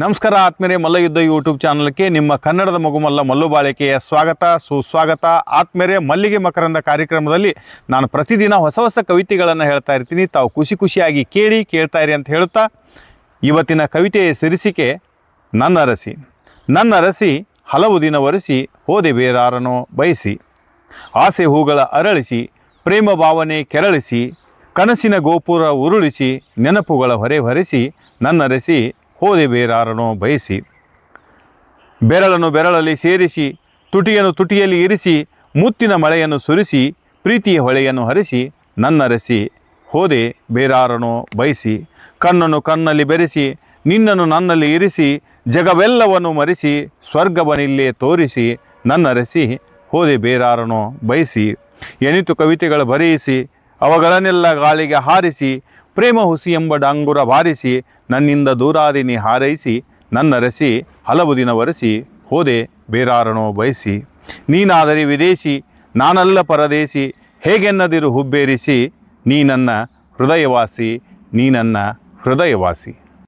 ನಮಸ್ಕಾರ ಆತ್ಮೀಯರೇ ಮಲ್ಲಯುದ್ಧ ಯೂಟ್ಯೂಬ್ ಚಾನಲ್ಗೆ ನಿಮ್ಮ ಕನ್ನಡದ ಮಗುಮಲ್ಲ ಮಲ್ಲು ಬಾಳಿಕೆಯ ಸ್ವಾಗತ, ಸುಸ್ವಾಗತ. ಆತ್ಮೇರೆ ಮಲ್ಲಿಗೆ ಮಕರಂದ ಕಾರ್ಯಕ್ರಮದಲ್ಲಿ ನಾನು ಪ್ರತಿದಿನ ಹೊಸ ಹೊಸ ಕವಿತೆಗಳನ್ನು ಹೇಳ್ತಾ ಇರ್ತೀನಿ. ತಾವು ಖುಷಿ ಖುಷಿಯಾಗಿ ಕೇಳಿ, ಕೇಳ್ತಾ ಇರಿ ಅಂತ ಹೇಳುತ್ತಾ ಇವತ್ತಿನ ಕವಿತೆಯ ಸಿರಿಸಿಕೆ ನನ್ನ ಅರಸಿ ನನ್ನ ಅರಸಿ ಹಲವು ದಿನ ಒರೆಸಿ, ಹೋದೆ ಬೇರಾರನೋ, ಬಯಸಿ. ಆಸೆ ಹೂಗಳ ಅರಳಿಸಿ, ಪ್ರೇಮ ಭಾವನೆ ಕೆರಳಿಸಿ, ಕನಸಿನ ಗೋಪುರ ಉರುಳಿಸಿ, ನೆನಪುಗಳ ಹೊರೆ ಹೊರೆಸಿ, ನನ್ನರಸಿ ಹೋದೆ ಬೇರಾರನೋ ಬಯಸಿ, ಬೆರಳನ್ನು ಬೆರಳಲ್ಲಿ ಸೇರಿಸಿ, ತುಟಿಯನ್ನು ತುಟಿಯಲ್ಲಿ ಇರಿಸಿ, ಮುತ್ತಿನ ಮಳೆಯನ್ನು ಸುರಿಸಿ, ಪ್ರೀತಿಯ ಹೊಳೆಯನ್ನು ಹರಿಸಿ, ನನ್ನರಸಿ, ಹೋದೆ ಬೇರಾರನೋ ಬಯಸಿ, ಕಣ್ಣನ್ನು ಕಣ್ಣಲ್ಲಿ ಬೆರೆಸಿ, ನಿನ್ನನ್ನು ನನ್ನಲ್ಲಿ ಇರಿಸಿ, ಜಗವೆಲ್ಲವನ್ನು ಮರೆಸಿ, ಸ್ವರ್ಗವನಿಲ್ಲೇ ತೋರಿಸಿ, ನನ್ನರಸಿ, ಹೋದೆ ಬೇರಾರನೋ ಬಯಸಿ ಎನಿತು ಕವಿತೆಗಳು ಬರೆಯಿಸಿ, ಅವುಗಳನ್ನೆಲ್ಲ ಗಾಳಿಗೆ ಹಾರಿಸಿ ಪ್ರೇಮ ಹುಸಿ ಎಂಬ ಡಾಂಗುರ ಬಾರಿಸಿ ನನ್ನಿಂದ ದೂರಾದಿನಿ ಹಾರೈಸಿ, ನನ್ನರಸಿ, ಹಲವು ದಿನ ಒರೆಸಿ, ಹೋದೆ ಬೇರಾರನೋ ಬಯಸಿ. ನೀನಾದರೆ ವಿದೇಶಿ, ನಾನಲ್ಲ ಪರದೇಶಿ, ಹೇಗೆನ್ನದಿರು ಹುಬ್ಬೇರಿಸಿ ನೀ ನನ್ನ ಹೃದಯವಾಸಿ ನೀ ನನ್ನ ಹೃದಯವಾಸಿ.